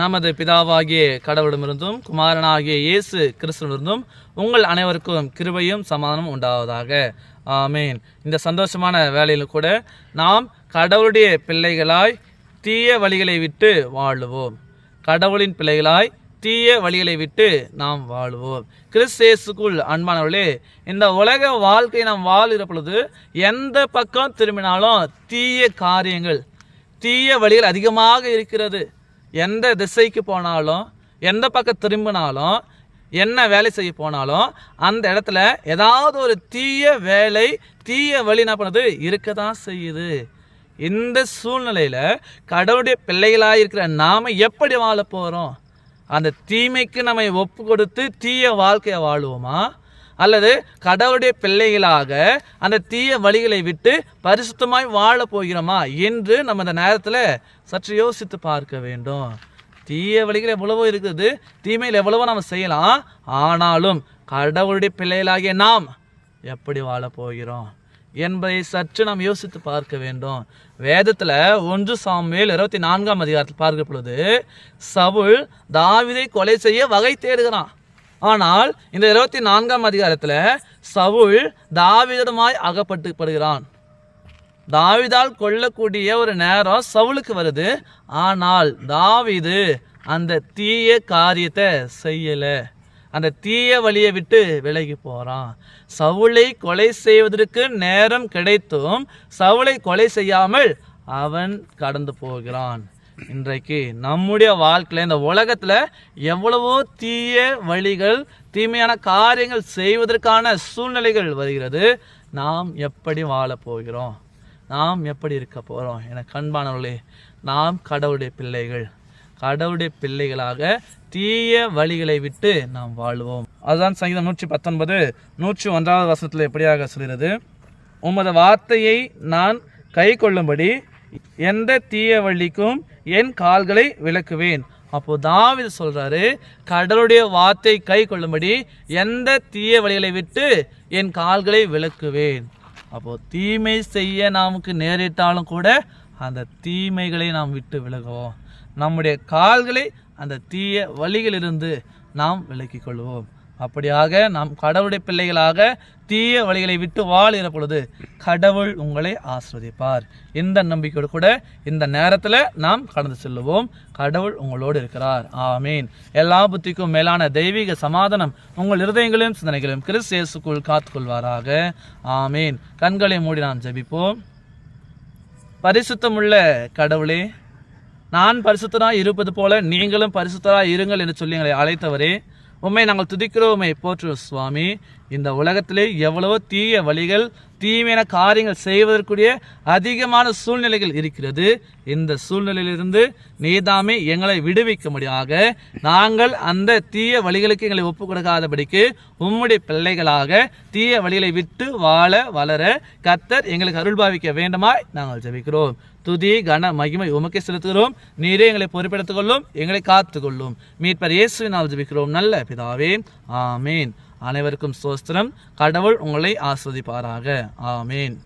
நமது பிதாவாகிய கடவுளிடமிருந்தும் குமாரனாகிய இயேசு கிறிஸ்துவிலிருந்தும் உங்கள் அனைவருக்கும் கிருபையும் சமாதானம் உண்டாவதாக. ஆமேன். இந்த சந்தோஷமான வேலையில் கூட நாம் கடவுளுடைய பிள்ளைகளாய் தீய வழிகளை விட்டு வாழுவோம். கடவுளின் பிள்ளைகளாய் தீய வழிகளை விட்டு நாம் வாழுவோம். கிறிஸ்தேசுக்குள் அன்பானவர்களே இந்த உலக வாழ்க்கை நாம் வாழ்கிற பொழுது எந்த பக்கம் திரும்பினாலும் தீய காரியங்கள் தீய வழிகள் அதிகமாக இருக்கிறது. எந்த திசைக்கு போனாலும் எந்த பக்கம் திரும்பினாலும் என்ன வேலை செய்ய போனாலும் அந்த இடத்துல ஏதாவது ஒரு தீய வேலை தீய வழி என்ன பண்ணுது? இருக்க தான் செய்யுது. இந்த சூழ்நிலையில் கடவுளுடைய பிள்ளைகளாக இருக்கிற நாம் எப்படி வாழ போகிறோம் அந்த தீமைக்கு நம்மை ஒப்பு கொடுத்து தீய வாழ்க்கையை வாழுவோமா? அல்லது கடவுளுடைய பிள்ளைகளாக அந்த தீய வழிகளை விட்டு பரிசுத்தமாய் வாழ போகிறோமா என்று நம்ம இந்த நேரத்தில் சற்று யோசித்து பார்க்க வேண்டும். தீய வழிகள் எவ்வளவோ இருக்குது. தீமையில் எவ்வளவோ நம்ம செய்யலாம். ஆனாலும் கடவுளுடைய பிள்ளைகளாகிய நாம் எப்படி வாழ போகிறோம் என்பதை சற்று நாம் யோசித்து பார்க்க வேண்டும். வேதத்தில் ஒன்று சாமியில் இருபத்தி நான்காம் அதிகாரத்தில் பார்க்க பொழுது சவுல் தாவிதை கொலை செய்ய வகை தேடுகிறான். ஆனால் இந்த இருபத்தி நான்காம் அதிகாரத்தில் சவுல் தாவிதமாய் அகப்பட்டுப்படுகிறான். தாவிதால் கொல்லக்கூடிய ஒரு நேரம் சவுலுக்கு வருது. ஆனால் தாவிது அந்த தீய காரியத்தை செய்யலை. அந்த தீய வழியை விட்டு விலகி போகிறான் சவுளை கொலை செய்வதற்கு நேரம் கிடைத்தும் சவுளை கொலை செய்யாமல் அவன் கடந்து போகிறான். இன்றைக்கு நம்முடைய வாழ்க்கையில் இந்த உலகத்தில் எவ்வளவோ தீய வழிகள் தீமையான காரியங்கள் செய்வதற்கான சூழ்நிலைகள் வருகிறது. நாம் எப்படி வாழப்போகிறோம் நாம் எப்படி இருக்க போகிறோம் என கண்பானவர்களே நாம் கடவுளுடைய பிள்ளைகள். கடவுளுடைய பிள்ளைகளாக தீய வழிகளை விட்டு நாம் வாழ்வோம். அதுதான் சங்கீதம் நூற்றி பத்தொன்பது நூற்றி ஒன்றாவது வசனத்தில் எப்படியாக சொல்கிறது? உமது வார்த்தையை நான் கை கொள்ளும்படி எந்த தீய வழிக்கும் என் கால்களை விளக்குவேன். அப்போ தாவித சொல்றாரு கடலுடைய வார்த்தை கை கொள்ளும்படி எந்த தீய வழிகளை விட்டு என் கால்களை விளக்குவேன். அப்போ தீமை செய்ய நமக்கு நேரிட்டாலும் கூட அந்த தீமைகளை நாம் விட்டு விலகுவோம். நம்முடைய கால்களை அந்த தீய வழிகளிலிருந்து நாம் விலக்கிக் கொள்வோம். அப்படியாக நாம் கடவுளுடைய பிள்ளைகளாக தீய வழிகளை விட்டு வாழ்கிற பொழுது கடவுள் உங்களை ஆஸ்வதிப்பார் இந்த நம்பிக்கையோடு கூட இந்த நேரத்தில் நாம் கடந்து செல்லுவோம். கடவுள் உங்களோடு இருக்கிறார். ஆமீன். எல்லா புத்திக்கும் மேலான தெய்வீக சமாதானம் உங்கள் இருதயங்களையும் சிந்தனைகளையும் கிறிஸ்து இயேசுக்குள் காத்துக்கொள்வாராக. ஆமீன். கண்களை மூடி நாம் ஜெபிப்போம். பரிசுத்தமுள்ள கடவுளே நான் பரிசுத்தராக இருப்பது போல நீங்களும் பரிசுத்தராக இருங்கள் என்று சொல்லி எங்களை அழைத்தவரே. உண்மை நாங்கள் துதிக்கிறோம் உம்மை சுவாமி. இந்த உலகத்திலே எவ்வளவோ தீய வழிகள் தீமையான காரியங்கள் செய்வதற்குரிய அதிகமான சூழ்நிலைகள் இருக்கிறது. இந்த சூழ்நிலையிலிருந்து நீதாமே எங்களை விடுவிக்கும்படியாக நாங்கள் அந்த தீய வழிகளுக்கு எங்களை ஒப்பு கொடுக்காதபடிக்கு உம்முடைய பிள்ளைகளாக தீய வழிகளை விட்டு வாழ வளர கத்தர் எங்களுக்கு அருள்பாவிக்க வேண்டுமாய் நாங்கள் ஜெபிக்கிறோம். துதி கன மகிமை உமக்கே செலுத்துகிறோம். நீரே எங்களை பொறுப்பெடுத்துக் கொள்ளும் எங்களை காத்துக்கொள்ளும் மீட்பர் இயேசுவினால் ஜபிக்கிறோம். நல்ல பிதாவே ஆமீன். அனைவருக்கும் சோஸ்திரம் கடவுள் உங்களை ஆஸ்வதிப்பாராக. ஆமீன்.